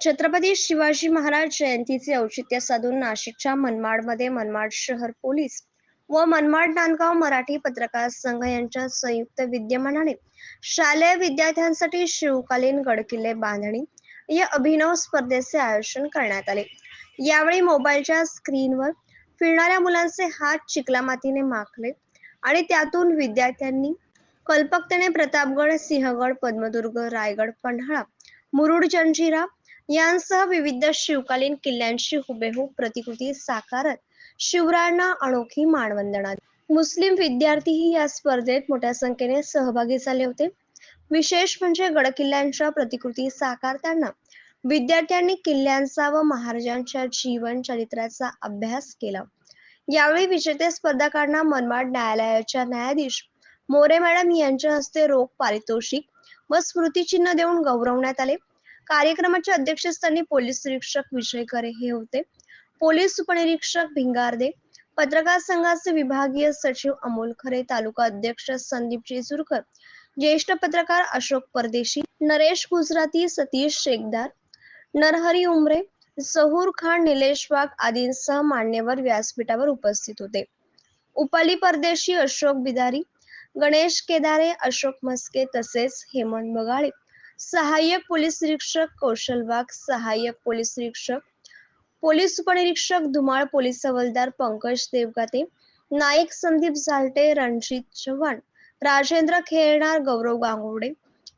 छत्रपती शिवाजी महाराज जयंतीचे औचित्य साधून नाशिकच्या मनमाडमध्ये मनमाड शहर पोलीस व मनमाड नांदगाव मराठी पत्रकार संघ यांच्या संयुक्त विद्यमानाने शालेय विद्यार्थ्यांसाठी शिवकालीन गडकिल्ले बांधणी या अभिनव स्पर्धेचे आयोजन करण्यात आले. यावेळी मोबाईलच्या स्क्रीनवर फिरणाऱ्या मुलांचे हात चिकला मातीने माखले आणि त्यातून विद्यार्थ्यांनी कल्पकतेने प्रतापगड सिंहगड पद्मदुर्ग रायगड पन्हाळा मुरुड जंजिरा यांसह विविध शिवकालीन किल्ल्यांशी हुबेहूब प्रतिकृती साकारत शिवरायांना अनोखी मानवंदना मुस्लिम विद्यार्थीही या स्पर्धेत मोठ्या संख्येने सहभागी झाले होते. विशेष म्हणजे गडकिल्ल्यांच्या प्रतिकृती साकारताना विद्यार्थ्यांनी किल्ल्यांचा व महाराजांच्या जीवन चरित्राचा अभ्यास केला. यावेळी विजेते स्पर्धकांना मनमाड न्यायालयाच्या न्यायाधीश मोरे मॅडम यांच्या हस्ते रोख पारितोषिक व स्मृतिचिन्ह देऊन गौरवण्यात आले. कार्यक्रमाच्या अध्यक्षस्थानी पोलीस निरीक्षक विजय करे हे होते. पोलीस उपनिरीक्षक भिंगारदे पत्रकार संघाचे विभागीय सचिव अमोल खरे तालुका अध्यक्ष संदीप जेजुरकर ज्येष्ठ पत्रकार अशोक परदेशी नरेश गुजराती सतीश शेखदार नरहरी उमरे सहूर खान निलेश वाघ आदींसह मान्यवर व्यासपीठावर उपस्थित होते. उपाली परदेशी अशोक बिदारी गणेश केदारे अशोक मस्के तसेच हेमंत बगाळे सहाय्यक पोलीस निरीक्षक कौशल वाघ सहाय्यक पोलीस निरीक्षक पोलीस उपनिरीक्षक धुमाळ पोलीस हवालदार पंकज देवगाते नाईक संदीप झालटे रणजित चव्हाण राजेंद्र खेळणार गौरव गांगोडे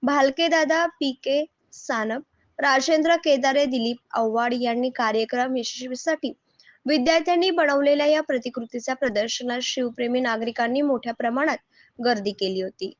भालके दादा पी के सानप राजेंद्र केदारे दिलीप आव्हाड यांनी कार्यक्रम यशस्वीसाठी विद्यार्थ्यांनी बनवलेल्या या प्रतिकृतीच्या प्रदर्शनात शिवप्रेमी नागरिकांनी मोठ्या प्रमाणात गर्दी केली होती.